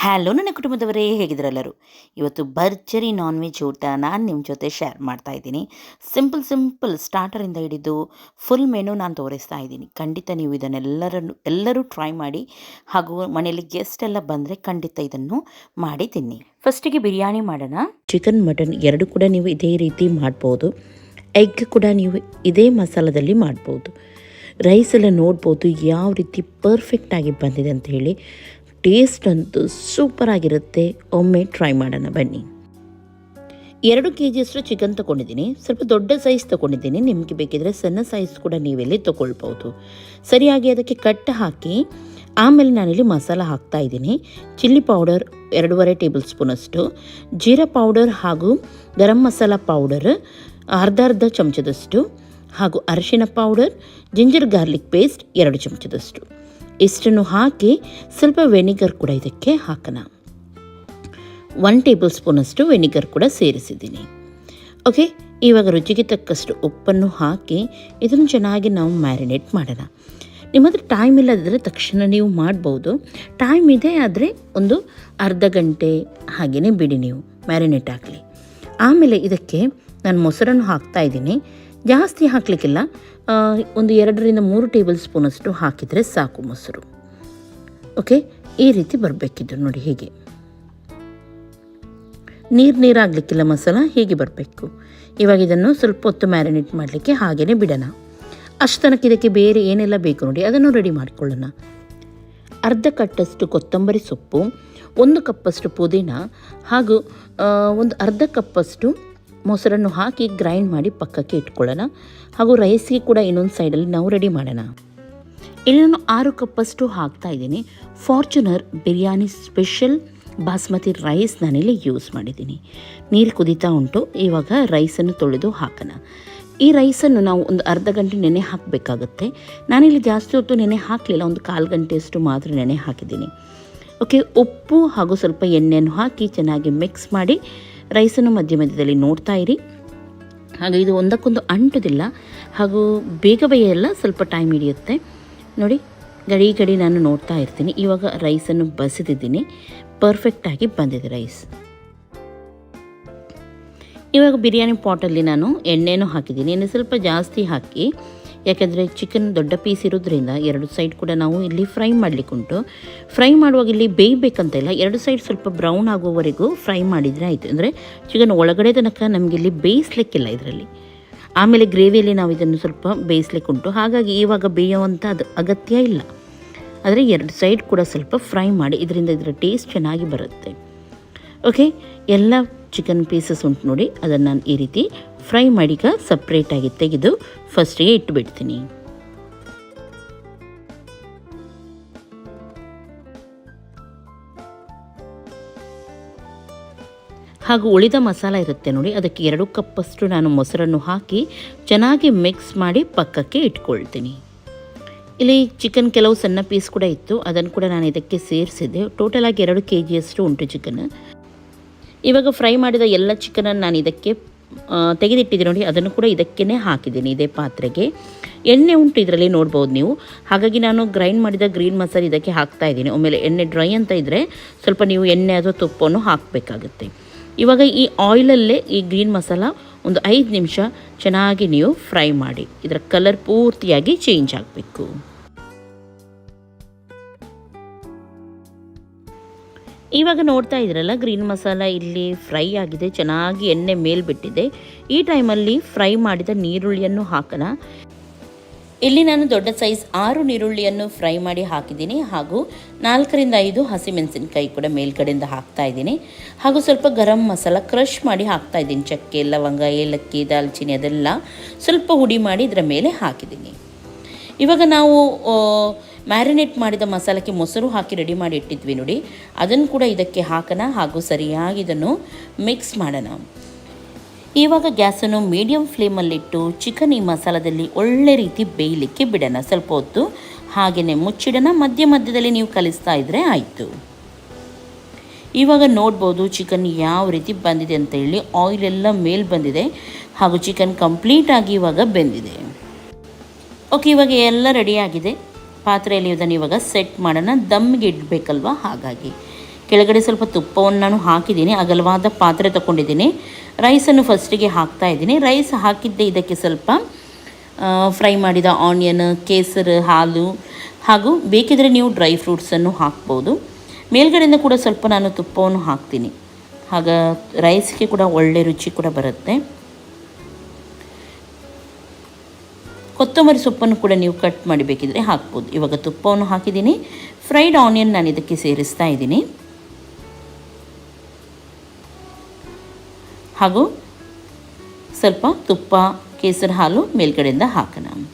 Hello ನನ್ನ ಕುಟುಂಬದವರೇ ಹೇಗಿದ್ರಲ್ಲರು ಇವತ್ತು ಭರ್ಜರಿ ನಾನ್ ವೆಜ್ ಊಟ ನಾನು ನಿಮ್ಮ ಜೊತೆ ಶೇರ್ ಮಾಡ್ತಾ ಇದ್ದೀನಿ. ಸಿಂಪಲ್ ಸಿಂಪಲ್ ಸ್ಟಾರ್ಟರಿಂದ ಹಿಡಿದು ಫುಲ್ ಮೆನು ನಾನು ತೋರಿಸ್ತಾ ಇದ್ದೀನಿ. ಖಂಡಿತ ನೀವು ಇದನ್ನೆಲ್ಲರನ್ನು, ಎಲ್ಲರೂ ಟ್ರೈ ಮಾಡಿ ಹಾಗೂ ಮನೆಯಲ್ಲಿ ಗೆಸ್ಟ್ ಎಲ್ಲ ಬಂದರೆ ಖಂಡಿತ ಇದನ್ನು ಮಾಡಿ ತಿನ್ನಿ. ಫಸ್ಟಿಗೆ ಬಿರಿಯಾನಿ ಮಾಡೋಣ. ಚಿಕನ್ ಮಟನ್ ಎರಡು ಕೂಡ ನೀವು ಇದೇ ರೀತಿ ಮಾಡ್ಬೋದು. ಎಗ್ ಕೂಡ ನೀವು ಇದೇ ಮಸಾಲದಲ್ಲಿ ಮಾಡ್ಬೋದು. ರೈಸ್ ಎಲ್ಲ ನೋಡ್ಬೋದು, ಯಾವ ರೀತಿ ಪರ್ಫೆಕ್ಟಾಗಿ ಬಂದಿದೆ ಅಂತ ಹೇಳಿ. ಟೇಸ್ಟ್ ಅಂತೂ ಸೂಪರ್ ಆಗಿರುತ್ತೆ. ಒಮ್ಮೆ ಟ್ರೈ ಮಾಡೋಣ ಬನ್ನಿ. ಎರಡು ಕೆ ಜಿಯಷ್ಟು ಚಿಕನ್ ತೊಗೊಂಡಿದ್ದೀನಿ. ಸ್ವಲ್ಪ ದೊಡ್ಡ ಸೈಜ್ ತೊಗೊಂಡಿದ್ದೀನಿ. ನಿಮಗೆ ಬೇಕಿದ್ರೆ ಸಣ್ಣ ಸೈಜ್ ಕೂಡ ನೀವೆಲ್ಲಿ ತೊಗೊಳ್ಬೋದು ಸರಿಯಾಗಿ ಅದಕ್ಕೆ ಕಟ್ ಹಾಕಿ, ಆಮೇಲೆ ನಾನಿಲ್ಲಿ ಮಸಾಲ ಹಾಕ್ತಾ ಇದ್ದೀನಿ. ಚಿಲ್ಲಿ ಪೌಡರ್ ಎರಡೂವರೆ ಟೇಬಲ್ ಸ್ಪೂನಷ್ಟು ಜೀರಾ ಪೌಡರ್ ಹಾಗೂ ಗರಂ ಮಸಾಲ ಪೌಡರ್ ಅರ್ಧ ಅರ್ಧ ಚಮಚದಷ್ಟು ಹಾಗೂ ಅರಿಶಿನ ಪೌಡರ್ ಜಿಂಜರ್ ಗಾರ್ಲಿಕ್ ಪೇಸ್ಟ್ ಎರಡು ಚಮಚದಷ್ಟು. ಇಷ್ಟನ್ನು ಹಾಕಿ ಸ್ವಲ್ಪ ವೆನಿಗರ್ ಕೂಡ ಇದಕ್ಕೆ ಹಾಕೋಣ. ಒನ್ ಟೇಬಲ್ ಸ್ಪೂನಷ್ಟು ವೆನಿಗರ್ ಕೂಡ ಸೇರಿಸಿದ್ದೀನಿ. ಓಕೆ ಇವಾಗ ರುಚಿಗೆ ತಕ್ಕಷ್ಟು ಉಪ್ಪನ್ನು ಹಾಕಿ ಇದನ್ನು ಚೆನ್ನಾಗಿ ನಾವು ಮ್ಯಾರಿನೇಟ್ ಮಾಡೋಣ. ನಿಮ್ಮ ಹತ್ರ ಟೈಮ್ ಇಲ್ಲದಿದ್ದರೆ ತಕ್ಷಣ ನೀವು ಮಾಡ್ಬೋದು. ಟೈಮ್ ಇದೆ ಆದರೆ ಒಂದು ಅರ್ಧ ಗಂಟೆ ಹಾಗೆಯೇ ಬಿಡಿ ನೀವು ಮ್ಯಾರಿನೇಟ್ ಆಗಲಿ. ಆಮೇಲೆ ಇದಕ್ಕೆ ನಾನು ಮೊಸರನ್ನು ಹಾಕ್ತಾ ಇದ್ದೀನಿ. ಜಾಸ್ತಿ ಹಾಕಲಿಕ್ಕಿಲ್ಲ. ಒಂದು ಎರಡರಿಂದ ಮೂರು ಟೇಬಲ್ ಸ್ಪೂನಷ್ಟು ಹಾಕಿದರೆ ಸಾಕು ಮೊಸರು. ಓಕೆ? ಈ ರೀತಿ ಬರಬೇಕಿದ್ದು ನೋಡಿ ಹೀಗೆ. ನೀರು ನೀರಾಗಲಿಕ್ಕಿಲ್ಲ ಮಸಾಲ, ಹೀಗೆ ಬರಬೇಕು. ಇವಾಗ ಇದನ್ನು ಸ್ವಲ್ಪ ಹೊತ್ತು ಮ್ಯಾರಿನೇಟ್ ಮಾಡಲಿಕ್ಕೆ ಹಾಗೆಯೇ ಬಿಡೋಣ. ಅಷ್ಟು ತನಕ ಇದಕ್ಕೆ ಬೇರೆ ಏನೆಲ್ಲ ಬೇಕು ನೋಡಿ, ಅದನ್ನು ರೆಡಿ ಮಾಡಿಕೊಳ್ಳೋಣ. ಅರ್ಧ ಕಟ್ಟಷ್ಟು ಕೊತ್ತಂಬರಿ ಸೊಪ್ಪು, ಒಂದು ಕಪ್ಪಷ್ಟು ಪುದೀನ ಹಾಗೂ ಒಂದು ಅರ್ಧ ಕಪ್ಪಷ್ಟು ಮೊಸರನ್ನು ಹಾಕಿ ಗ್ರೈಂಡ್ ಮಾಡಿ ಪಕ್ಕಕ್ಕೆ ಇಟ್ಕೊಳ್ಳೋಣ. ಹಾಗೂ ರೈಸ್ಗೆ ಕೂಡ ಇನ್ನೊಂದು ಸೈಡಲ್ಲಿ ನಾವು ರೆಡಿ ಮಾಡೋಣ. ಇಲ್ಲಿ ನಾನು ಆರು ಕಪ್ಪಷ್ಟು ಹಾಕ್ತಾ ಇದ್ದೀನಿ. Fortuner biryani special basmati rice ನಾನಿಲ್ಲಿ ಯೂಸ್ ಮಾಡಿದ್ದೀನಿ. ನೀರು ಕುದೀತಾ ಉಂಟು. ಇವಾಗ ರೈಸನ್ನು ತೊಳೆದು ಹಾಕೋಣ. ಈ ರೈಸನ್ನು ನಾವು ಒಂದು ಅರ್ಧ ಗಂಟೆ ನೆನೆ ಹಾಕಬೇಕಾಗುತ್ತೆ. ನಾನಿಲ್ಲಿ ಜಾಸ್ತಿ ಹೊತ್ತು ನೆನೆ ಹಾಕಲಿಲ್ಲ. ಒಂದು ಕಾಲು ಗಂಟೆಯಷ್ಟು ಮಾತ್ರ ನೆನೆ ಹಾಕಿದ್ದೀನಿ. ಓಕೆ, ಉಪ್ಪು ಹಾಗೂ ಸ್ವಲ್ಪ ಎಣ್ಣೆಯನ್ನು ಹಾಕಿ ಚೆನ್ನಾಗಿ ಮಿಕ್ಸ್ ಮಾಡಿ ರೈಸನ್ನು ಮಧ್ಯ ಮಧ್ಯದಲ್ಲಿ ನೋಡ್ತಾ ಇರಿ. ಹಾಗೆ ಇದು ಒಂದಕ್ಕೊಂದು ಅಂಟೋದಿಲ್ಲ. ಹಾಗೂ ಬೇಗ ಬೇಯಲ್ಲ ಸ್ವಲ್ಪ ಟೈಮ್ ಹಿಡಿಯುತ್ತೆ. ನೋಡಿ, ಗಡಿ ಗಡಿ ನಾನು ನೋಡ್ತಾ ಇರ್ತೀನಿ. ಇವಾಗ ರೈಸನ್ನು ಬಸಿದಿದ್ದೀನಿ. ಪರ್ಫೆಕ್ಟಾಗಿ ಬಂದಿದೆ ರೈಸ್. ಇವಾಗ ಬಿರಿಯಾನಿ ಪಾಟಲ್ಲಿ ನಾನು ಎಣ್ಣೆನೂ ಹಾಕಿದ್ದೀನಿ. ಎಣ್ಣೆ ಸ್ವಲ್ಪ ಜಾಸ್ತಿ ಹಾಕಿ ಯಾಕೆಂದರೆ ಚಿಕನ್ ದೊಡ್ಡ ಪೀಸ್ ಇರೋದ್ರಿಂದ ಎರಡು ಸೈಡ್ ಕೂಡ ನಾವು ಇಲ್ಲಿ ಫ್ರೈ ಮಾಡಲಿಕ್ಕುಂಟು ಫ್ರೈ ಮಾಡುವಾಗ ಇಲ್ಲಿ ಬೇಯಬೇಕಂತ ಇಲ್ಲ, ಎರಡು ಸೈಡ್ ಸ್ವಲ್ಪ ಬ್ರೌನ್ ಆಗುವವರೆಗೂ ಫ್ರೈ ಮಾಡಿದರೆ ಆಯಿತು. ಅಂದರೆ ಚಿಕನ್ ಒಳಗಡೆ ತನಕ ನಮಗೆ ಇಲ್ಲಿ ಬೇಯಿಸ್ಲಿಕ್ಕಿಲ್ಲ ಇದರಲ್ಲಿ. ಆಮೇಲೆ ಗ್ರೇವಿಯಲ್ಲಿ ನಾವು ಇದನ್ನು ಸ್ವಲ್ಪ ಬೇಯಿಸ್ಲಿಕ್ಕುಂಟು ಹಾಗಾಗಿ ಇವಾಗ ಬೇಯುವಂಥ ಅದು ಅಗತ್ಯ ಇಲ್ಲ. ಆದರೆ ಎರಡು ಸೈಡ್ ಕೂಡ ಸ್ವಲ್ಪ ಫ್ರೈ ಮಾಡಿ, ಇದರಿಂದ ಇದರ ಟೇಸ್ಟ್ ಚೆನ್ನಾಗಿ ಬರುತ್ತೆ. ಓಕೆ ಎಲ್ಲ ಚಿಕನ್ ಪೀಸಸ್ ಉಂಟು ನೋಡಿ, ಅದನ್ನು ನಾನು ಈ ರೀತಿ ಫ್ರೈ ಮಾಡೀಗ ಸಪ್ರೇಟಾಗಿ ತೆಗೆದು ಫಸ್ಟಿಗೆ ಇಟ್ಟುಬಿಡ್ತೀನಿ ಹಾಗೂ ಉಳಿದ ಮಸಾಲ ಇರುತ್ತೆ ನೋಡಿ, ಅದಕ್ಕೆ ಎರಡು ಕಪ್ಪಷ್ಟು ನಾನು ಮೊಸರನ್ನು ಹಾಕಿ ಚೆನ್ನಾಗಿ ಮಿಕ್ಸ್ ಮಾಡಿ ಪಕ್ಕಕ್ಕೆ ಇಟ್ಕೊಳ್ತೀನಿ. ಇಲ್ಲಿ ಚಿಕನ್ ಕೆಲವು ಸಣ್ಣ ಪೀಸ್ ಕೂಡ ಇತ್ತು, ಅದನ್ನು ಕೂಡ ನಾನು ಇದಕ್ಕೆ ಸೇರಿಸಿದ್ದೆ. ಟೋಟಲಾಗಿ ಎರಡು ಕೆ ಜಿಯಷ್ಟು ಉಂಟು ಚಿಕನ್. ಇವಾಗ ಫ್ರೈ ಮಾಡಿದ ಎಲ್ಲ ಚಿಕನನ್ನು ನಾನು ಇದಕ್ಕೆ ತೆಗೆದಿಟ್ಟಿದ್ದೀನಿ ನೋಡಿ, ಅದನ್ನು ಕೂಡ ಇದಕ್ಕೇ ಹಾಕಿದ್ದೀನಿ ಇದೇ ಪಾತ್ರೆಗೆ. ಎಣ್ಣೆ ಉಂಟು ಇದರಲ್ಲಿ ನೋಡ್ಬೋದು ನೀವು. ಹಾಗಾಗಿ ನಾನು ಗ್ರೈಂಡ್ ಮಾಡಿದ ಗ್ರೀನ್ ಮಸಾಲೆ ಇದಕ್ಕೆ ಹಾಕ್ತಾ ಇದ್ದೀನಿ. ಆಮೇಲೆ ಎಣ್ಣೆ ಡ್ರೈ ಅಂತ ಇದ್ದರೆ ಸ್ವಲ್ಪ ನೀವು ಎಣ್ಣೆ ಅಥವಾ ತುಪ್ಪವನ್ನು ಹಾಕಬೇಕಾಗುತ್ತೆ. ಇವಾಗ ಈ ಆಯಿಲಲ್ಲೇ ಈ ಗ್ರೀನ್ ಮಸಾಲ ಒಂದು ಐದು ನಿಮಿಷ ಚೆನ್ನಾಗಿ ನೀವು ಫ್ರೈ ಮಾಡಿ. ಇದರ ಕಲರ್ ಪೂರ್ತಿಯಾಗಿ ಚೇಂಜ್ ಆಗಬೇಕು. ಇವಾಗ ನೋಡ್ತಾ ಇದ್ರಲ್ಲ ಗ್ರೀನ್ ಮಸಾಲ ಇಲ್ಲಿ ಫ್ರೈ ಆಗಿದೆ, ಚೆನ್ನಾಗಿ ಎಣ್ಣೆ ಮೇಲ್ ಬಿಟ್ಟಿದೆ. ಈ ಟೈಮಲ್ಲಿ ಫ್ರೈ ಮಾಡಿದ ನೀರುಳ್ಳಿಯನ್ನು ಹಾಕೋಣ. ಇಲ್ಲಿ ನಾನು ದೊಡ್ಡ ಸೈಜ್ ಆರು ನೀರುಳ್ಳಿಯನ್ನು ಫ್ರೈ ಮಾಡಿ ಹಾಕಿದ್ದೀನಿ. ಹಾಗೂ ನಾಲ್ಕರಿಂದ ಐದು ಹಸಿಮೆಣಸಿನಕಾಯಿ ಕೂಡ ಮೇಲ್ಗಡೆಯಿಂದ ಹಾಕ್ತಾ ಇದ್ದೀನಿ. ಹಾಗೂ ಸ್ವಲ್ಪ ಗರಂ ಮಸಾಲ ಕ್ರಷ್ ಮಾಡಿ ಹಾಕ್ತಾ ಇದ್ದೀನಿ. ಚಕ್ಕೆ, ಲವಂಗ, ಏಲಕ್ಕಿ ದಾಲ್ಚಿನ್ನಿ ಅದೆಲ್ಲ ಸ್ವಲ್ಪ ಹುಡಿ ಮಾಡಿ ಇದರ ಮೇಲೆ ಹಾಕಿದ್ದೀನಿ. ಇವಾಗ ನಾವು ಮ್ಯಾರಿನೇಟ್ ಮಾಡಿದ ಮಸಾಲಕ್ಕೆ ಮೊಸರು ಹಾಕಿ ರೆಡಿ ಮಾಡಿ ಇಟ್ಟಿದ್ವಿ ನೋಡಿ. ಅದನ್ನು ಕೂಡ ಇದಕ್ಕೆ ಹಾಕೋಣ ಹಾಗೂ ಸರಿಯಾಗಿ ಇದನ್ನು ಮಿಕ್ಸ್ ಮಾಡೋಣ. ಇವಾಗ ಗ್ಯಾಸನ್ನು ಮೀಡಿಯಂ ಫ್ಲೇಮಲ್ಲಿಟ್ಟು ಚಿಕನ್ ಈ ಮಸಾಲದಲ್ಲಿ ಒಳ್ಳೆ ರೀತಿ ಬೇಯಲಿಕ್ಕೆ ಬಿಡೋಣ. ಸ್ವಲ್ಪ ಹೊತ್ತು ಹಾಗೆಯೇ ಮುಚ್ಚಿಡೋಣ. ಮಧ್ಯ ಮಧ್ಯದಲ್ಲಿ ನೀವು ಕಲಿಸ್ತಾ ಇದ್ದರೆ ಆಯಿತು. ಇವಾಗ ನೋಡ್ಬೋದು ಚಿಕನ್ ಯಾವ ರೀತಿ ಬಂದಿದೆ ಅಂತ ಹೇಳಿ. ಆಯಿಲ್ ಎಲ್ಲ ಮೇಲ್ ಬಂದಿದೆ ಹಾಗೂ ಚಿಕನ್ ಕಂಪ್ಲೀಟಾಗಿ ಇವಾಗ ಬೆಂದಿದೆ. ಓಕೆ ಇವಾಗ ಎಲ್ಲ ರೆಡಿಯಾಗಿದೆ ಪಾತ್ರೆಯಲ್ಲಿ ಇದನ್ನು ಇವಾಗ ಸೆಟ್ ಮಾಡೋಣ. ದಮ್ಗೆ ಇಡಬೇಕಲ್ವ? ಹಾಗಾಗಿ. ಕೆಳಗಡೆ ಸ್ವಲ್ಪ ತುಪ್ಪವನ್ನು ನಾನು ಹಾಕಿದ್ದೀನಿ. ಅಗಲವಾದ ಪಾತ್ರೆ ತಗೊಂಡಿದ್ದೀನಿ. ರೈಸನ್ನು ಫಸ್ಟಿಗೆ ಹಾಕ್ತಾ ಇದ್ದೀನಿ. ರೈಸ್ ಹಾಕಿದ್ದೆ ಇದಕ್ಕೆ ಸ್ವಲ್ಪ ಫ್ರೈ ಮಾಡಿದ ಆನಿಯನ್ ಕೇಸರ್, ಹಾಲು ಹಾಗೂ ಬೇಕಿದ್ರೆ ನೀವು ಡ್ರೈ ಫ್ರೂಟ್ಸನ್ನು ಹಾಕ್ಬೋದು. ಮೇಲ್ಗಡೆಯಿಂದ ಕೂಡ ಸ್ವಲ್ಪ ನಾನು ತುಪ್ಪವನ್ನು ಹಾಕ್ತೀನಿ. ಆಗ ರೈಸ್ಗೆ ಕೂಡ ಒಳ್ಳೆ ರುಚಿ ಕೂಡ ಬರುತ್ತೆ. ಕೊತ್ತಂಬರಿ ಸೊಪ್ಪನ್ನು ಕೂಡ ನೀವು ಕಟ್ ಮಾಡಿ ಬೇಕಿದ್ರೆ ಹಾಕ್ಬೋದು. ಇವಾಗ ತುಪ್ಪವನ್ನು ಹಾಕಿದ್ದೀನಿ. ಫ್ರೈಡ್ ಆನಿಯನ್ ನಾನು ಇದಕ್ಕೆ ಸೇರಿಸ್ತಾ ಇದ್ದೀನಿ. ಹಾಗೂ ಸ್ವಲ್ಪ ತುಪ್ಪ, ಕೇಸರಿ ಹಾಲು ಮೇಲ್ಗಡೆಯಿಂದ ಹಾಕೋಣ.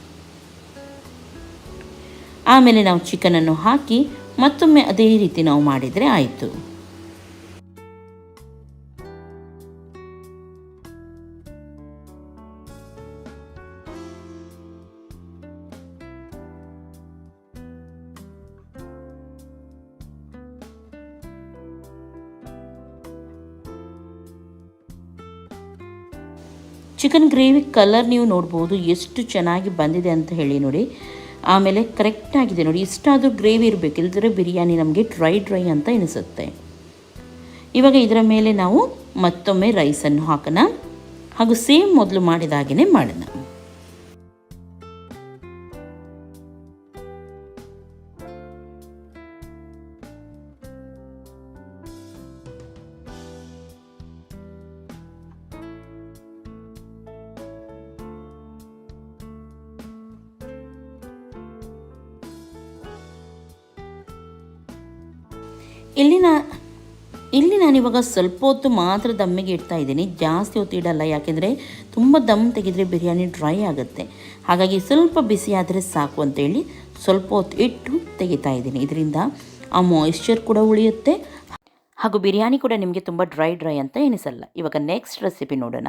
ಆಮೇಲೆ ನಾವು ಚಿಕನನ್ನು ಹಾಕಿ ಮತ್ತೊಮ್ಮೆ ಅದೇ ರೀತಿ ನಾವು ಮಾಡಿದರೆ ಆಯಿತು. ಚಿಕನ್ ಗ್ರೇವಿ ಕಲರ್ ನೀವು ನೋಡ್ಬೋದು, ಎಷ್ಟು ಚೆನ್ನಾಗಿ ಬಂದಿದೆ ಅಂತ ಹೇಳಿ ನೋಡಿ. ಆಮೇಲೆ ಕರೆಕ್ಟಾಗಿದೆ ನೋಡಿ, ಇಷ್ಟಾದರೂ ಗ್ರೇವಿ ಇರಬೇಕು ಇಲ್ಲದ್ರೆ ಬಿರಿಯಾನಿ ನಮಗೆ ಡ್ರೈ ಡ್ರೈ ಅಂತ ಎನಿಸುತ್ತೆ. ಇವಾಗ ಇದರ ಮೇಲೆ ನಾವು ಮತ್ತೊಮ್ಮೆ ರೈಸನ್ನು ಹಾಕೋಣ. ಹಾಗೂ ಸೇಮ್ ಮೊದಲು ಮಾಡಿದಾಗೇ ಮಾಡೋಣ. ಇಲ್ಲಿ ನಾನು ಇಲ್ಲಿ ನಾನಿವಾಗ ಸ್ವಲ್ಪ ಹೊತ್ತು ಮಾತ್ರ ದಮ್ಮಿಗೆ ಇಡ್ತಾ ಇದ್ದೀನಿ. ಜಾಸ್ತಿ ಹೊತ್ತು ಇಡಲ್ಲ. ಯಾಕೆಂದರೆ ತುಂಬ ದಮ್ ತೆಗೆದರೆ ಬಿರಿಯಾನಿ ಡ್ರೈ ಆಗುತ್ತೆ. ಹಾಗಾಗಿ ಸ್ವಲ್ಪ ಬಿಸಿ ಆದರೆ ಸಾಕು ಅಂತೇಳಿ ಸ್ವಲ್ಪ ಹೊತ್ತು ಇಟ್ಟು ತೆಗಿತಾ ಇದ್ದೀನಿ. ಇದರಿಂದ ಆ ಮಾಯಿಶ್ಚರ್ ಕೂಡ ಉಳಿಯುತ್ತೆ. ಹಾಗೂ ಬಿರಿಯಾನಿ ಕೂಡ ನಿಮಗೆ ತುಂಬ ಡ್ರೈ ಡ್ರೈ ಅಂತ ಎನಿಸಲ್ಲ ಇವಾಗ ನೆಕ್ಸ್ಟ್ ರೆಸಿಪಿ ನೋಡೋಣ.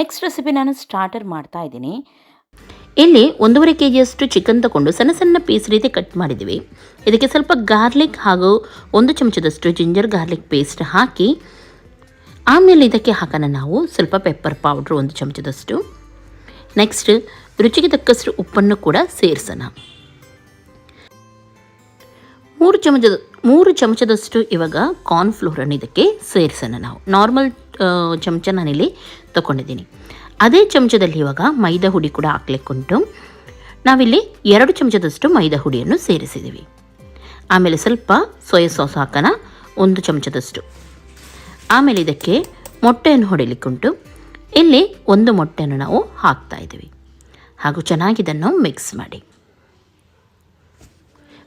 ನೆಕ್ಸ್ಟ್ ರೆಸಿಪಿ ನಾನು ಸ್ಟಾರ್ಟರ್ ಮಾಡ್ತಾ ಇದ್ದೀನಿ. ಇಲ್ಲಿ ಒಂದೂವರೆ ಕೆ ಜಿಯಷ್ಟು ಚಿಕನ್ ತಗೊಂಡು ಸಣ್ಣ ಸಣ್ಣ ಪೀಸ್ ರೀತಿ ಕಟ್ ಮಾಡಿದ್ದೀವಿ. ಇದಕ್ಕೆ ಸ್ವಲ್ಪ ಗಾರ್ಲಿಕ್ ಹಾಗೂ ಒಂದು ಚಮಚದಷ್ಟು ಜಿಂಜರ್ ಗಾರ್ಲಿಕ್ ಪೇಸ್ಟ್ ಹಾಕಿ, ಆಮೇಲೆ ಇದಕ್ಕೆ ಹಾಕೋಣ ನಾವು ಸ್ವಲ್ಪ ಪೆಪ್ಪರ್ ಪೌಡ್ರ್ ಒಂದು ಚಮಚದಷ್ಟು. ನೆಕ್ಸ್ಟ್ ರುಚಿಗೆ ತಕ್ಕಷ್ಟು ಉಪ್ಪನ್ನು ಕೂಡ ಸೇರಿಸೋಣ. ಮೂರು ಚಮಚದ, ಮೂರು ಚಮಚದಷ್ಟು ಇವಾಗ ಕಾರ್ನ್ಫ್ಲೋರನ್ನು ಇದಕ್ಕೆ ಸೇರಿಸೋಣ ನಾವು. ನಾರ್ಮಲ್ ಚಮಚ ನಾನಿಲ್ಲಿ ತೊಗೊಂಡಿದ್ದೀನಿ. ಅದೇ ಚಮಚದಲ್ಲಿ ಇವಾಗ ಮೈದಾ ಹುಡಿ ಕೂಡ ಹಾಕ್ಲಿಕ್ಕುಂಟು. ನಾವಿಲ್ಲಿ ಎರಡು ಚಮಚದಷ್ಟು ಮೈದಾ ಹುಡಿಯನ್ನು ಸೇರಿಸಿದ್ದೀವಿ. ಆಮೇಲೆ ಸ್ವಲ್ಪ ಸೋಯಾ ಸಾಸ್ ಹಾಕೋಣ, ಒಂದು ಚಮಚದಷ್ಟು. ಆಮೇಲೆ ಇದಕ್ಕೆ ಮೊಟ್ಟೆಯನ್ನು ಹೊಡಿಲಿಕ್ಕುಂಟು. ಇಲ್ಲಿ ಒಂದು ಮೊಟ್ಟೆಯನ್ನು ನಾವು ಹಾಕ್ತಾ ಇದ್ದೀವಿ. ಹಾಗೂ ಚೆನ್ನಾಗಿದನ್ನು ಮಿಕ್ಸ್ ಮಾಡಿ.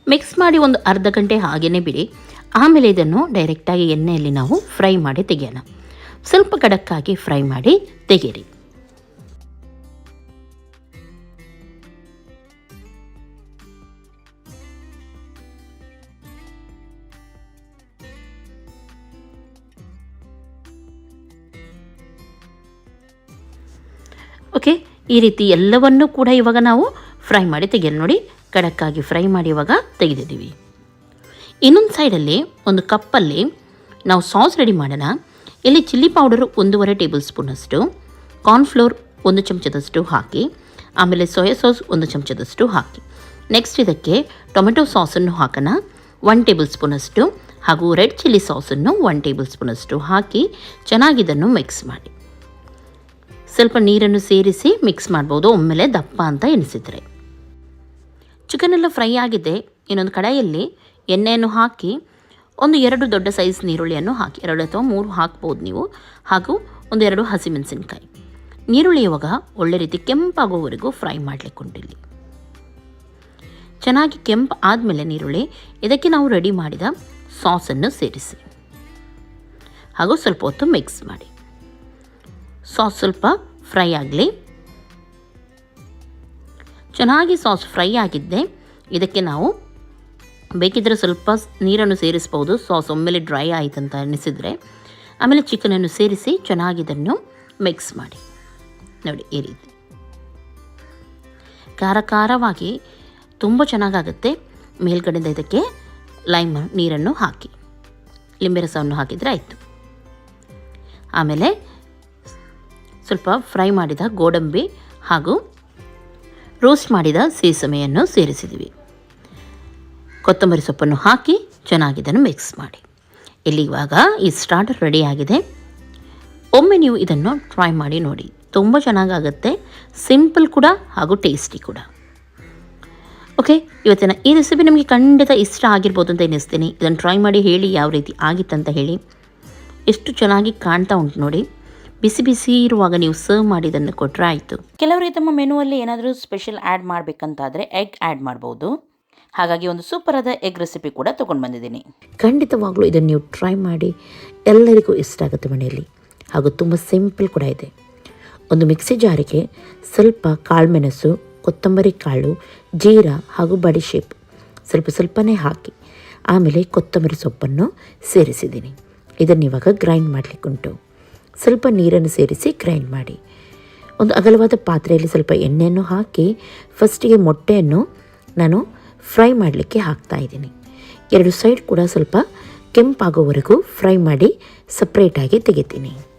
ಮಿಕ್ಸ್ ಮಾಡಿ ಒಂದು ಅರ್ಧ ಗಂಟೆ ಹಾಗೆಯೇ ಬಿಡಿ. ಆಮೇಲೆ ಇದನ್ನು ಡೈರೆಕ್ಟಾಗಿ ಎಣ್ಣೆಯಲ್ಲಿ ನಾವು ಫ್ರೈ ಮಾಡಿ ತೆಗೆಯೋಣ. ಸ್ವಲ್ಪ ಕಡಕ್ಕಾಗಿ ಫ್ರೈ ಮಾಡಿ ತೆಗೀರಿ. ಓಕೆ, ಈ ರೀತಿ ಎಲ್ಲವನ್ನೂ ಕೂಡ ಇವಾಗ ನಾವು ಫ್ರೈ ಮಾಡಿ ತೆಗೆಯೋಣ ನೋಡಿ ಕಡಕ್ಕಾಗಿ ಫ್ರೈ ಮಾಡಿ ಇವಾಗ ತೆಗೆದಿದ್ದೀವಿ. ಇನ್ನೊಂದು ಸೈಡಲ್ಲಿ ಒಂದು ಕಪ್ಪಲ್ಲಿ ನಾವು ಸಾಸ್ ರೆಡಿ ಮಾಡೋಣ. ಇಲ್ಲಿ ಚಿಲ್ಲಿ ಪೌಡರು ಒಂದೂವರೆ ಟೇಬಲ್ ಸ್ಪೂನಷ್ಟು ಕಾರ್ನ್ಫ್ಲೋರ್ ಒಂದು ಚಮಚದಷ್ಟು ಹಾಕಿ, ಆಮೇಲೆ ಸೋಯಾ ಸಾಸ್ ಒಂದು ಚಮಚದಷ್ಟು ಹಾಕಿ. ನೆಕ್ಸ್ಟ್ ಇದಕ್ಕೆ ಟೊಮೆಟೊ ಸಾಸನ್ನು ಹಾಕೋಣ. ಒನ್ ಟೇಬಲ್ ಸ್ಪೂನಷ್ಟು ಹಾಗೂ ರೆಡ್ ಚಿಲ್ಲಿ ಸಾಸನ್ನು ಒನ್ ಟೇಬಲ್ ಸ್ಪೂನಷ್ಟು ಹಾಕಿ ಚೆನ್ನಾಗಿದನ್ನು ಮಿಕ್ಸ್ ಮಾಡಿ. ಸ್ವಲ್ಪ ನೀರನ್ನು ಸೇರಿಸಿ ಮಿಕ್ಸ್ ಮಾಡ್ಬೋದು. ಒಮ್ಮೆಲೆ ದಪ್ಪ ಅಂತ ಎನಿಸಿದರೆ ಚಿಕನ್ ಎಲ್ಲ ಫ್ರೈ ಆಗಿದೆ. ಇನ್ನೊಂದು ಕಡಾಯಲ್ಲಿ ಎಣ್ಣೆಯನ್ನು ಹಾಕಿ ಒಂದು ಎರಡು ದೊಡ್ಡ ಸೈಜ್ ನೀರುಳ್ಳಿಯನ್ನು ಹಾಕಿ. ಎರಡು ಅಥವಾ ಮೂರು ಹಾಕ್ಬೋದು ನೀವು. ಹಾಗೂ ಒಂದೆರಡು ಹಸಿಮೆಣಸಿನ್ಕಾಯಿ. ನೀರುಳ್ಳಿ ಇವಾಗ ಒಳ್ಳೆ ರೀತಿ ಕೆಂಪಾಗೋವರೆಗೂ ಫ್ರೈ ಮಾಡಲಿಕ್ಕುಂಟಿಲ್ಲಿ ಚೆನ್ನಾಗಿ ಕೆಂಪು ಆದಮೇಲೆ ನೀರುಳ್ಳಿ ಇದಕ್ಕೆ ನಾವು ರೆಡಿ ಮಾಡಿದ ಸಾಸನ್ನು ಸೇರಿಸಿ. ಹಾಗೂ ಸ್ವಲ್ಪ ಹೊತ್ತು ಮಿಕ್ಸ್ ಮಾಡಿ. ಸಾಸ್ ಸ್ವಲ್ಪ ಫ್ರೈ ಆಗಲಿ. ಚೆನ್ನಾಗಿ ಸಾಸ್ ಫ್ರೈ ಆಗಿದ್ದೆ. ಇದಕ್ಕೆ ನಾವು ಬೇಕಿದ್ದರೆ ಸ್ವಲ್ಪ ನೀರನ್ನು ಸೇರಿಸ್ಬೋದು. ಸಾಸ್ ಒಮ್ಮೆಲೆ ಡ್ರೈ ಆಯಿತು ಅಂತ ಅನ್ನಿಸಿದರೆ ಆಮೇಲೆ ಚಿಕನನ್ನು ಸೇರಿಸಿ ಚೆನ್ನಾಗಿ ಇದನ್ನು ಮಿಕ್ಸ್ ಮಾಡಿ. ನೋಡಿ, ಈ ರೀತಿ. ಖಾರ ಖಾರವಾಗಿ ತುಂಬ ಚೆನ್ನಾಗಾಗುತ್ತೆ. ಮೇಲ್ಗಡೆಯಿಂದ ಇದಕ್ಕೆ ಲೈಮ್ ನೀರನ್ನು ಹಾಕಿ. ಲಿಂಬೆ ರಸವನ್ನು ಹಾಕಿದರೆ ಆಯಿತು. ಆಮೇಲೆ ಸ್ವಲ್ಪ ಫ್ರೈ ಮಾಡಿದ ಗೋಡಂಬಿ ಹಾಗೂ ರೋಸ್ಟ್ ಮಾಡಿದ ಸೀಸಮೆಯನ್ನು ಸೇರಿಸಿದ್ವಿ ಕೊತ್ತಂಬರಿ ಸೊಪ್ಪನ್ನು ಹಾಕಿ ಚೆನ್ನಾಗಿದನ್ನು ಮಿಕ್ಸ್ ಮಾಡಿ. ಇಲ್ಲಿ ಇವಾಗ ಈ ಸ್ಟಾರ್ಟರ್ ರೆಡಿ ಆಗಿದೆ. ಒಮ್ಮೆ ನೀವು ಇದನ್ನು ಟ್ರೈ ಮಾಡಿ ನೋಡಿ. ತುಂಬ ಚೆನ್ನಾಗಾಗುತ್ತೆ ಸಿಂಪಲ್ ಕೂಡ ಹಾಗೂ ಟೇಸ್ಟಿ ಕೂಡ. ಓಕೆ ಇವತ್ತಿನ ಈ ರೆಸಿಪಿ ನಿಮಗೆ ಖಂಡಿತ ಇಷ್ಟ ಆಗಿರ್ಬೋದು ಅಂತ ಎನಿಸ್ತೀನಿ ಇದನ್ನು ಟ್ರೈ ಮಾಡಿ ಹೇಳಿ ಯಾವ ರೀತಿ ಆಗಿತ್ತಂತ ಹೇಳಿ. ಎಷ್ಟು ಚೆನ್ನಾಗಿ ಕಾಣ್ತಾ ಉಂಟು ನೋಡಿ. ಬಿಸಿ ಬಿಸಿ ಇರುವಾಗ ನೀವು ಸರ್ವ್ ಮಾಡಿ ಇದನ್ನು ಕೊಟ್ಟರೆ ಆಯಿತು. ಕೆಲವರಿಗೆ ತಮ್ಮ ಮೆನುವಲ್ಲಿ ಏನಾದರೂ ಸ್ಪೆಷಲ್ ಆ್ಯಡ್ ಮಾಡಬೇಕಂತಾದರೆ ಎಗ್ ಆ್ಯಡ್ ಮಾಡ್ಬೋದು. ಹಾಗಾಗಿ ಒಂದು ಸೂಪರ್ ಆದ ಎಗ್ ರೆಸಿಪಿ ಕೂಡ ತೊಗೊಂಡು ಬಂದಿದ್ದೀನಿ. ಖಂಡಿತವಾಗ್ಲೂ ಇದನ್ನು ನೀವು ಟ್ರೈ ಮಾಡಿ ಎಲ್ಲರಿಗೂ ಇಷ್ಟ ಆಗುತ್ತೆ ಮನೆಯಲ್ಲಿ. ಹಾಗೂ ತುಂಬ ಸಿಂಪಲ್ ಕೂಡ ಇದೆ. ಒಂದು ಮಿಕ್ಸಿ ಜಾರಿಗೆ ಸ್ವಲ್ಪ ಕಾಳುಮೆಣಸು ಕೊತ್ತಂಬರಿ ಕಾಳು ಜೀರಾ ಹಾಗೂ ಬಡಿಶೇಪ್ ಸ್ವಲ್ಪ ಸ್ವಲ್ಪನೇ ಹಾಕಿ ಆಮೇಲೆ ಕೊತ್ತಂಬರಿ ಸೊಪ್ಪನ್ನು ಸೇರಿಸಿದ್ದೀನಿ. ಇದನ್ನು ಇವಾಗ ಗ್ರೈಂಡ್ ಮಾಡಲಿಕ್ಕುಂಟು. ಸ್ವಲ್ಪ ನೀರನ್ನು ಸೇರಿಸಿ ಗ್ರೈಂಡ್ ಮಾಡಿ. ಒಂದು ಅಗಲವಾದ ಪಾತ್ರೆಯಲ್ಲಿ ಸ್ವಲ್ಪ ಎಣ್ಣೆಯನ್ನು ಹಾಕಿ ಫಸ್ಟಿಗೆ ಮೊಟ್ಟೆಯನ್ನು ನಾನು ಫ್ರೈ ಮಾಡಲಿಕ್ಕೆ ಹಾಕ್ತಾ ಇದ್ದೀನಿ. ಎರಡು ಸೈಡ್ ಕೂಡ ಸ್ವಲ್ಪ ಕೆಂಪಾಗೋವರೆಗೂ ಫ್ರೈ ಮಾಡಿ ಸಪ್ರೇಟಾಗಿ ತೆಗಿತೀನಿ.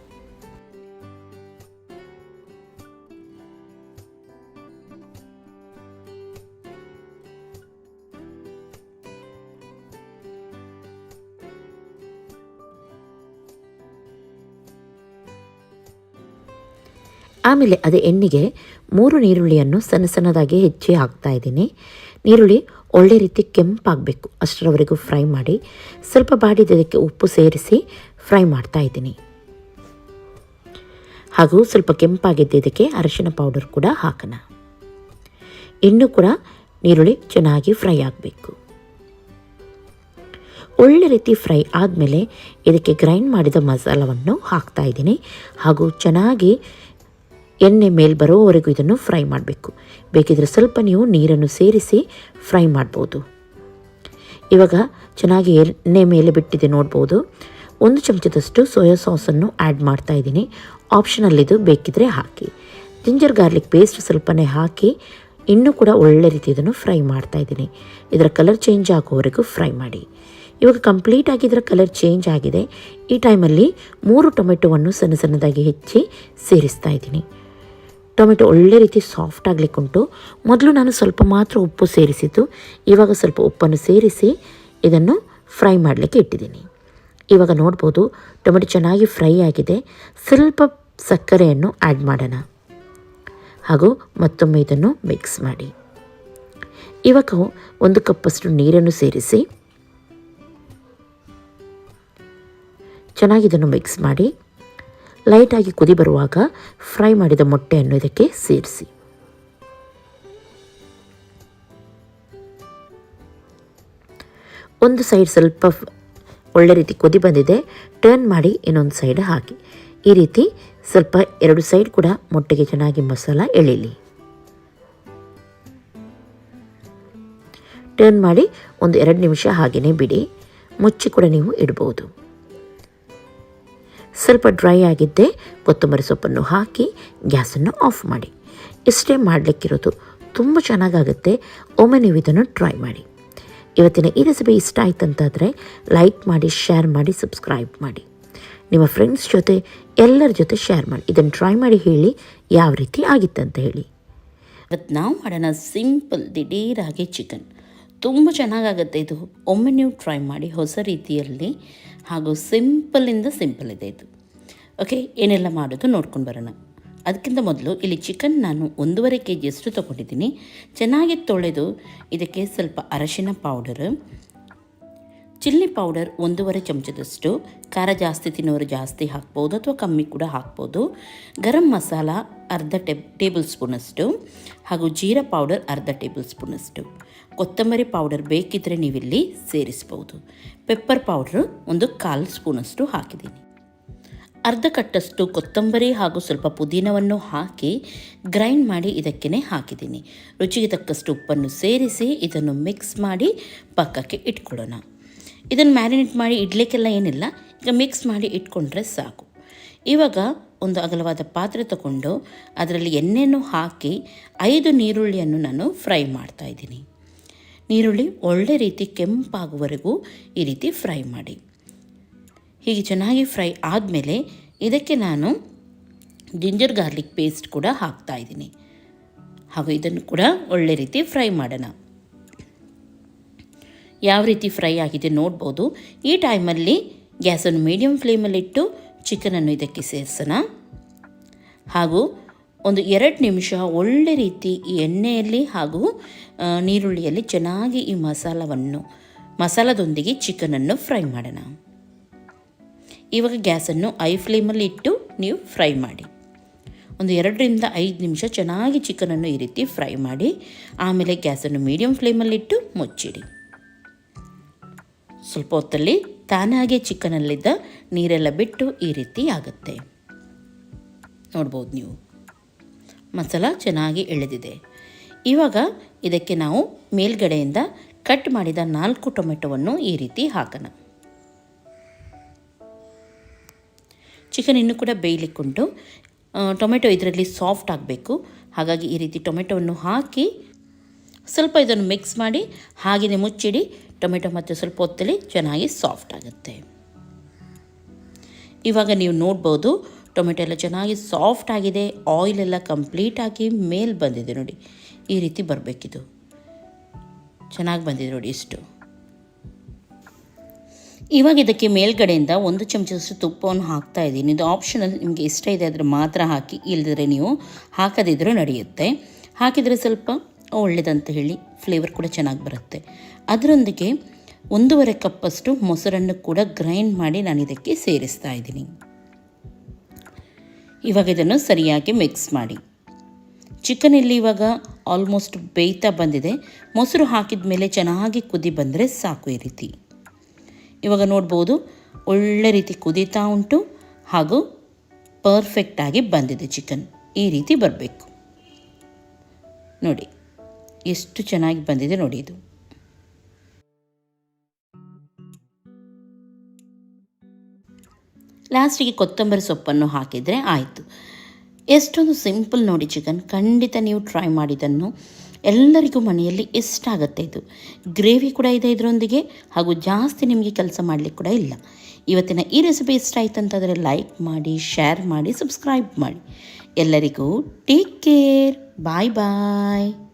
ಆಮೇಲೆ ಅದೇ ಎಣ್ಣೆಗೆ ಮೂರು ನೀರುಳ್ಳಿಯನ್ನು ಸಣ್ಣ ಸಣ್ಣದಾಗಿ ಹೆಚ್ಚಿ ಹಾಕ್ತಾ ಇದ್ದೀನಿ. ನೀರುಳ್ಳಿ ಒಳ್ಳೆ ರೀತಿ ಕೆಂಪಾಗಬೇಕು. ಅಷ್ಟರವರೆಗೂ ಫ್ರೈ ಮಾಡಿ ಸ್ವಲ್ಪ ಬಾಡಿದಕ್ಕೆ ಉಪ್ಪು ಸೇರಿಸಿ ಫ್ರೈ ಮಾಡ್ತಾ ಇದ್ದೀನಿ. ಹಾಗೂ ಸ್ವಲ್ಪ ಕೆಂಪಾಗಿದ್ದಕ್ಕೆ ಅರಿಶಿನ ಪೌಡರ್ ಕೂಡ ಹಾಕೋಣ. ಇನ್ನೂ ಕೂಡ ನೀರುಳ್ಳಿ ಚೆನ್ನಾಗಿ ಫ್ರೈ ಆಗಬೇಕು. ಒಳ್ಳೆ ರೀತಿ ಫ್ರೈ ಆದಮೇಲೆ ಇದಕ್ಕೆ ಗ್ರೈಂಡ್ ಮಾಡಿದ ಮಸಾಲವನ್ನು ಹಾಕ್ತಾ ಇದ್ದೀನಿ. ಹಾಗೂ ಚೆನ್ನಾಗಿ ಎಣ್ಣೆ ಮೇಲೆ ಬರೋವರೆಗೂ ಇದನ್ನು ಫ್ರೈ ಮಾಡಬೇಕು. ಬೇಕಿದ್ರೆ ಸ್ವಲ್ಪ ನೀವು ನೀರನ್ನು ಸೇರಿಸಿ ಫ್ರೈ ಮಾಡ್ಬೋದು. ಇವಾಗ ಚೆನ್ನಾಗಿ ಎಣ್ಣೆ ಮೇಲೆ ಬಿಟ್ಟಿದೆ ನೋಡ್ಬೋದು. ಒಂದು ಚಮಚದಷ್ಟು ಸೋಯಾ ಸಾಸನ್ನು ಆ್ಯಡ್ ಮಾಡ್ತಾ ಇದ್ದೀನಿ. ಆಪ್ಷನಲ್ಲಿದು ಬೇಕಿದ್ರೆ ಹಾಕಿ. ಜಿಂಜರ್ ಗಾರ್ಲಿಕ್ ಪೇಸ್ಟ್ ಸ್ವಲ್ಪನೇ ಹಾಕಿ ಇನ್ನೂ ಕೂಡ ಒಳ್ಳೆ ರೀತಿ ಇದನ್ನು ಫ್ರೈ ಮಾಡ್ತಾ ಇದ್ದೀನಿ. ಇದರ ಕಲರ್ ಚೇಂಜ್ ಆಗೋವರೆಗೂ ಫ್ರೈ ಮಾಡಿ. ಇವಾಗ ಕಂಪ್ಲೀಟಾಗಿ ಇದರ ಕಲರ್ ಚೇಂಜ್ ಆಗಿದೆ. ಈ ಟೈಮಲ್ಲಿ ಮೂರು ಟೊಮೆಟೊವನ್ನು ಸಣ್ಣ ಸಣ್ಣದಾಗಿ ಹೆಚ್ಚಿ ಸೇರಿಸ್ತಾ ಇದ್ದೀನಿ. ಟೊಮೆಟೊ ಒಳ್ಳೆ ರೀತಿ ಸಾಫ್ಟ್ ಆಗಲಿಕ್ಕುಂಟು ಮೊದಲು ನಾನು ಸ್ವಲ್ಪ ಮಾತ್ರ ಉಪ್ಪು ಸೇರಿಸಿದ್ದು. ಇವಾಗ ಸ್ವಲ್ಪ ಉಪ್ಪನ್ನು ಸೇರಿಸಿ ಇದನ್ನು ಫ್ರೈ ಮಾಡಲಿಕ್ಕೆ ಇಟ್ಟಿದ್ದೀನಿ. ಇವಾಗ ನೋಡ್ಬೋದು ಟೊಮೆಟೊ ಚೆನ್ನಾಗಿ ಫ್ರೈ ಆಗಿದೆ. ಸ್ವಲ್ಪ ಸಕ್ಕರೆಯನ್ನು ಆ್ಯಡ್ ಮಾಡೋಣ. ಹಾಗೂ ಮತ್ತೊಮ್ಮೆ ಇದನ್ನು ಮಿಕ್ಸ್ ಮಾಡಿ. ಇವಾಗ ಒಂದು ಕಪ್ಪಷ್ಟು ನೀರನ್ನು ಸೇರಿಸಿ ಚೆನ್ನಾಗಿ ಇದನ್ನು ಮಿಕ್ಸ್ ಮಾಡಿ. ಲೈಟಾಗಿ ಕುದಿ ಬರುವಾಗ ಫ್ರೈ ಮಾಡಿದ ಮೊಟ್ಟೆಯನ್ನು ಇದಕ್ಕೆ ಸೇರಿಸಿ. ಒಂದು ಸೈಡ್ ಸ್ವಲ್ಪ ಒಳ್ಳೆ ರೀತಿ ಕುದಿ ಬಂದಿದೆ, ಟರ್ನ್ ಮಾಡಿ ಇನ್ನೊಂದು ಸೈಡ್ ಹಾಕಿ. ಈ ರೀತಿ ಸ್ವಲ್ಪ ಎರಡು ಸೈಡ್ ಕೂಡ ಮೊಟ್ಟೆಗೆ ಚೆನ್ನಾಗಿ ಮಸಾಲ ಎಳೀಲಿ. ಟರ್ನ್ ಮಾಡಿ ಒಂದು ಎರಡು ನಿಮಿಷ ಹಾಗೆಯೇ ಬಿಡಿ, ಮುಚ್ಚಿ ಕೂಡ ನೀವು ಇಡ್ಬೋದು. ಸ್ವಲ್ಪ ಡ್ರೈ ಆಗಿದ್ದೆ, ಕೊತ್ತಂಬರಿ ಸೊಪ್ಪನ್ನು ಹಾಕಿ ಗ್ಯಾಸನ್ನು ಆಫ್ ಮಾಡಿ. ಇಷ್ಟೇ ಮಾಡಲಿಕ್ಕಿರೋದು ತುಂಬ ಚೆನ್ನಾಗಾಗುತ್ತೆ, ಒಮ್ಮೆ ನೀವು ಇದನ್ನು ಟ್ರೈ ಮಾಡಿ. ಇವತ್ತಿನ ಈ ರೆಸಿಪಿ ಇಷ್ಟ ಆಯ್ತಂತಾದರೆ ಲೈಕ್ ಮಾಡಿ, ಶೇರ್ ಮಾಡಿ, ಸಬ್ಸ್ಕ್ರೈಬ್ ಮಾಡಿ. ನಿಮ್ಮ ಫ್ರೆಂಡ್ಸ್ ಜೊತೆ, ಎಲ್ಲರ ಜೊತೆ ಶೇರ್ ಮಾಡಿ. ಇದನ್ನು ಟ್ರೈ ಮಾಡಿ ಹೇಳಿ ಯಾವ ರೀತಿ ಆಗಿತ್ತಂತ ಹೇಳಿ. ಇವತ್ತು ನಾವು ಮಾಡೋಣ ಸಿಂಪಲ್ ದಿಢೀರಾಗಿ ಚಿಕನ್. ತುಂಬ ಚೆನ್ನಾಗಾಗುತ್ತೆ ಇದು. ಒಮ್ಮೆ ನೀವು ಟ್ರೈ ಮಾಡಿ ಹೊಸ ರೀತಿಯಲ್ಲಿ ಹಾಗೂ ಸಿಂಪಲಿಂದ ಸಿಂಪಲ್ ಇದೆ ಇದು. ಓಕೆ ಏನೆಲ್ಲ ಮಾಡೋದು ನೋಡ್ಕೊಂಡು ಬರೋಣ. ಅದಕ್ಕಿಂತ ಮೊದಲು ಇಲ್ಲಿ ಚಿಕನ್ ನಾನು ಒಂದೂವರೆ ಕೆ ಜಿಯಷ್ಟು ತೊಗೊಂಡಿದ್ದೀನಿ. ಚೆನ್ನಾಗಿ ತೊಳೆದು ಇದಕ್ಕೆ ಸ್ವಲ್ಪ ಅರಶಿನ ಪೌಡರ್ ಚಿಲ್ಲಿ ಪೌಡರ್ ಒಂದೂವರೆ ಚಮಚದಷ್ಟು, ಖಾರ ಜಾಸ್ತಿ ತಿನ್ನೋರು ಜಾಸ್ತಿ ಹಾಕ್ಬೋದು ಅಥವಾ ಕಮ್ಮಿ ಕೂಡ ಹಾಕ್ಬೋದು. ಗರಂ ಮಸಾಲ ಅರ್ಧ ಟೇಬ್, ಟೇಬಲ್ ಸ್ಪೂನಷ್ಟು ಹಾಗೂ ಜೀರಾ ಪೌಡರ್ ಅರ್ಧ ಟೇಬಲ್ ಸ್ಪೂನಷ್ಟು. ಕೊತ್ತಂಬರಿ ಪೌಡರ್ ಬೇಕಿದ್ದರೆ ನೀವಿಲ್ಲಿ ಸೇರಿಸ್ಬೋದು. ಪೆಪ್ಪರ್ ಪೌಡ್ರು ಒಂದು ಕಾಲು ಸ್ಪೂನಷ್ಟು ಹಾಕಿದ್ದೀನಿ. ಅರ್ಧ ಕಟ್ಟಷ್ಟು ಕೊತ್ತಂಬರಿ ಹಾಗೂ ಸ್ವಲ್ಪ ಪುದೀನವನ್ನು ಹಾಕಿ ಗ್ರೈಂಡ್ ಮಾಡಿ ಇದಕ್ಕೆ ಹಾಕಿದ್ದೀನಿ. ರುಚಿಗೆ ತಕ್ಕಷ್ಟು ಉಪ್ಪನ್ನು ಸೇರಿಸಿ ಇದನ್ನು ಮಿಕ್ಸ್ ಮಾಡಿ ಪಕ್ಕಕ್ಕೆ ಇಟ್ಕೊಳ್ಳೋಣ. ಇದನ್ನು ಮ್ಯಾರಿನೇಟ್ ಮಾಡಿ ಇಡ್ಲಿಕ್ಕೆಲ್ಲ ಏನಿಲ್ಲ, ಈಗ ಮಿಕ್ಸ್ ಮಾಡಿ ಇಟ್ಕೊಂಡ್ರೆ ಸಾಕು. ಇವಾಗ ಒಂದು ಅಗಲವಾದ ಪಾತ್ರೆ ತಗೊಂಡು ಅದರಲ್ಲಿ ಎಣ್ಣೆಯನ್ನು ಹಾಕಿ ಐದು ನೀರುಳ್ಳಿಯನ್ನು ನಾನು ಫ್ರೈ ಮಾಡ್ತಾ ಇದ್ದೀನಿ. ನೀರುಳ್ಳಿ ಒಳ್ಳೆ ರೀತಿ ಕೆಂಪಾಗುವವರೆಗೂ ಈ ರೀತಿ ಫ್ರೈ ಮಾಡಿ. ಹೀಗೆ ಚೆನ್ನಾಗಿ ಫ್ರೈ ಆದಮೇಲೆ ಇದಕ್ಕೆ ನಾನು ಜಿಂಜರ್ ಗಾರ್ಲಿಕ್ ಪೇಸ್ಟ್ ಕೂಡ ಹಾಕ್ತಾ ಇದ್ದೀನಿ. ಹಾಗೂ ಇದನ್ನು ಕೂಡ ಒಳ್ಳೆ ರೀತಿ ಫ್ರೈ ಮಾಡೋಣ. ಯಾವ ರೀತಿ ಫ್ರೈ ಆಗಿದೆ ನೋಡ್ಬೋದು. ಈ ಟೈಮಲ್ಲಿ ಗ್ಯಾಸನ್ನು ಮೀಡಿಯಮ್ ಫ್ಲೇಮಲ್ಲಿಟ್ಟು ಚಿಕನನ್ನು ಇದಕ್ಕೆ ಸೇರಿಸೋಣ. ಹಾಗೂ ಒಂದು ಎರಡು ನಿಮಿಷ ಒಳ್ಳೆ ರೀತಿ ಈ ಎಣ್ಣೆಯಲ್ಲಿ ಹಾಗೂ ನೀರುಳ್ಳಿಯಲ್ಲಿ ಚೆನ್ನಾಗಿ ಈ ಮಸಾಲವನ್ನು, ಮಸಾಲದೊಂದಿಗೆ ಚಿಕನನ್ನು ಫ್ರೈ ಮಾಡೋಣ. ಇವಾಗ ಗ್ಯಾಸನ್ನು ಐ ಫ್ಲೇಮಲ್ಲಿ ಇಟ್ಟು ನೀವು ಫ್ರೈ ಮಾಡಿ. ಒಂದು ಎರಡರಿಂದ ಐದು ನಿಮಿಷ ಚೆನ್ನಾಗಿ ಚಿಕನನ್ನು ಈ ರೀತಿ ಫ್ರೈ ಮಾಡಿ, ಆಮೇಲೆ ಗ್ಯಾಸನ್ನು ಮೀಡಿಯಮ್ ಫ್ಲೇಮಲ್ಲಿಟ್ಟು ಮುಚ್ಚಿಡಿ. ಸ್ವಲ್ಪ ಹೊತ್ತಲ್ಲಿ ತಾನಾಗೆ ಚಿಕನಲ್ಲಿದ್ದ ನೀರೆಲ್ಲ ಬಿಟ್ಟು ಈ ರೀತಿ ಆಗುತ್ತೆ. ನೋಡ್ಬೋದು ನೀವು. ಮಸಾಲ ಚೆನ್ನಾಗಿ ಎಳೆದಿದೆ. ಇವಾಗ ಇದಕ್ಕೆ ನಾವು ಮೇಲ್ಗಡೆಯಿಂದ ಕಟ್ ಮಾಡಿದ ನಾಲ್ಕು ಟೊಮೆಟೊವನ್ನು ಈ ರೀತಿ ಹಾಕೋಣ. ಚಿಕನ್ ಇನ್ನೂ ಕೂಡ ಬೇಯಲಿಕ್ಕುಂಟು. ಟೊಮೆಟೊ ಇದರಲ್ಲಿ ಸಾಫ್ಟ್ ಆಗಬೇಕು. ಹಾಗಾಗಿ ಈ ರೀತಿ ಟೊಮೆಟೊವನ್ನು ಹಾಕಿ ಸ್ವಲ್ಪ ಇದನ್ನು ಮಿಕ್ಸ್ ಮಾಡಿ ಹಾಗೆಯೇ ಮುಚ್ಚಿಡಿ, ಟೊಮೆಟೊ ಮತ್ತು ಸ್ವಲ್ಪ ಹೊತ್ತಲ್ಲಿ ಚೆನ್ನಾಗಿ ಸಾಫ್ಟ್ ಆಗುತ್ತೆ. ಇವಾಗ ನೀವು ನೋಡ್ಬೋದು ಟೊಮೆಟೊ ಎಲ್ಲ ಚೆನ್ನಾಗಿ ಸಾಫ್ಟ್ ಆಗಿದೆ. ಆಯಿಲ್ ಎಲ್ಲ ಕಂಪ್ಲೀಟ್ ಆಗಿ ಮೇಲೆ ಬಂದಿದೆ ನೋಡಿ. ಈ ರೀತಿ ಬರಬೇಕಿದು. ಚೆನ್ನಾಗಿ ಬಂದಿದೆ ನೋಡಿ ಇಷ್ಟು. ಇವಾಗ ಇದಕ್ಕೆ ಮೇಲ್ಗಡೆಯಿಂದ ಒಂದು ಚಮಚದಷ್ಟು ತುಪ್ಪವನ್ನು ಹಾಕ್ತಾ ಇದ್ದೀನಿ. ಇದು ಆಪ್ಷನಲ್ ನಿಮಗೆ ಇಷ್ಟ ಇದೆ ಆದರೆ ಮಾತ್ರ ಹಾಕಿ ಇಲ್ಲದ್ರೆ ನೀವು ಹಾಕದಿದ್ರೂ ನಡೆಯುತ್ತೆ. ಹಾಕಿದರೆ ಸ್ವಲ್ಪ ಒಳ್ಳೆಯದಂತ ಹೇಳಿ ಫ್ಲೇವರ್ ಕೂಡ ಚೆನ್ನಾಗಿ ಬರುತ್ತೆ. ಅದರೊಂದಿಗೆ ಒಂದೂವರೆ ಕಪ್ಪಷ್ಟು ಮೊಸರನ್ನು ಕೂಡ ಗ್ರೈಂಡ್ ಮಾಡಿ ನಾನು ಇದಕ್ಕೆ ಸೇರಿಸ್ತಾ ಇದ್ದೀನಿ. ಇವಾಗ ಇದನ್ನು ಸರಿಯಾಗಿ ಮಿಕ್ಸ್ ಮಾಡಿ. ಚಿಕನ್ ಇಲ್ಲಿ ಇವಾಗ ಆಲ್ಮೋಸ್ಟ್ ಬೇಯ್ತಾ ಬಂದಿದೆ. ಮೊಸರು ಹಾಕಿದ ಮೇಲೆ ಚೆನ್ನಾಗಿ ಕುದಿ ಬಂದರೆ ಸಾಕು ಈ ರೀತಿ. ಇವಾಗ ನೋಡ್ಬೋದು ಒಳ್ಳೆ ರೀತಿ ಕುದೀತಾ ಉಂಟು ಹಾಗೂ ಪರ್ಫೆಕ್ಟಾಗಿ ಬಂದಿದೆ ಚಿಕನ್. ಈ ರೀತಿ ಬರಬೇಕು. ನೋಡಿ, ಎಷ್ಟು ಚೆನ್ನಾಗಿ ಬಂದಿದೆ ನೋಡಿ ಇದು. ಲಾಸ್ಟಿಗೆ ಕೊತ್ತಂಬರಿ ಸೊಪ್ಪನ್ನು ಹಾಕಿದರೆ ಆಯಿತು. ಎಷ್ಟೊಂದು ಸಿಂಪಲ್ ನೋಡಿ ಚಿಕನ್. ಖಂಡಿತ ನೀವು ಟ್ರೈ ಮಾಡಿದ್ದನ್ನು ಎಲ್ಲರಿಗೂ ಮನೆಯಲ್ಲಿ ಇಷ್ಟ ಆಗುತ್ತೆ ಇದು. ಗ್ರೇವಿ ಕೂಡ ಇದೆ ಇದರೊಂದಿಗೆ, ಹಾಗೂ ಜಾಸ್ತಿ ನಿಮಗೆ ಕೆಲಸ ಮಾಡಲಿಕ್ಕೆ ಕೂಡ ಇಲ್ಲ. ಇವತ್ತಿನ ಈ ರೆಸಿಪಿ ಇಷ್ಟ ಆಯಿತು ಅಂತಂದರೆ ಲೈಕ್ ಮಾಡಿ ಶೇರ್ ಮಾಡಿ ಸಬ್ಸ್ಕ್ರೈಬ್ ಮಾಡಿ. ಎಲ್ಲರಿಗೂ ಟೇಕ್ ಕೇರ್ ಬಾಯ್ ಬಾಯ್